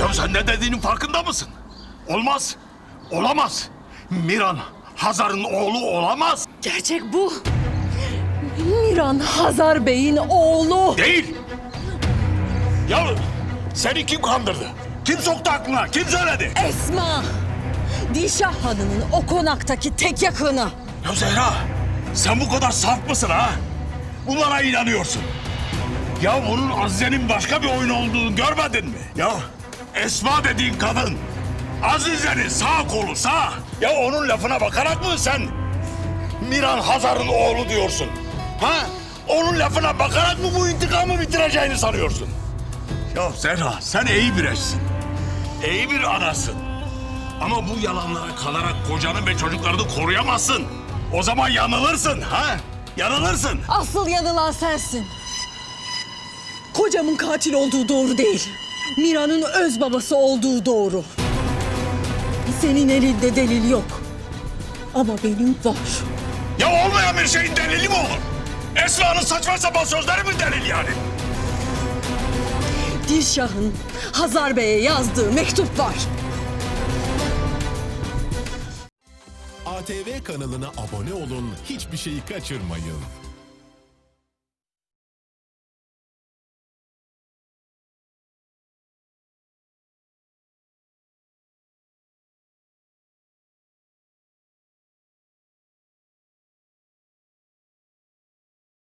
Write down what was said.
Ya sen ne dediğinin farkında mısın? Olmaz. Olamaz. Miran Hazar'ın oğlu olamaz. Gerçek bu. Miran Hazar Bey'in oğlu. Değil. Ya seni kim kandırdı? Kim soktu aklına? Kim söyledi? Esma. Dilşah Hanım'ın o konaktaki tek yakını. Ya Zehra sen bu kadar saf mısın ha? Bunlara inanıyorsun. Ya bunun Azize'nin başka bir oyun olduğunu görmedin mi? Ya Esma dediğin kadın Azize'nin sağ kolu sağ. Ya onun lafına bakarak mı sen Miran Hazar'ın oğlu diyorsun? Ha? Onun lafına bakarak mı bu intikamı bitireceğini sanıyorsun? Ya Zehra sen iyi bir eşsin. İyi bir anasın. Ama bu yalanlara kanarak kocanı ve çocuklarını koruyamazsın. O zaman yanılırsın ha? Yanılırsın. Asıl yanılan sensin. Kocamın katil olduğu doğru değil. Mira'nın öz babası olduğu doğru. Senin elinde delil yok. Ama benim var. Ya olmayan bir şeyin delili mi olur? Esra'nın saçma sapan sözleri mi delil yani? Dilşah'ın Hazar Bey'e yazdığı mektup var. ATV kanalına abone olun, hiçbir şeyi kaçırmayın.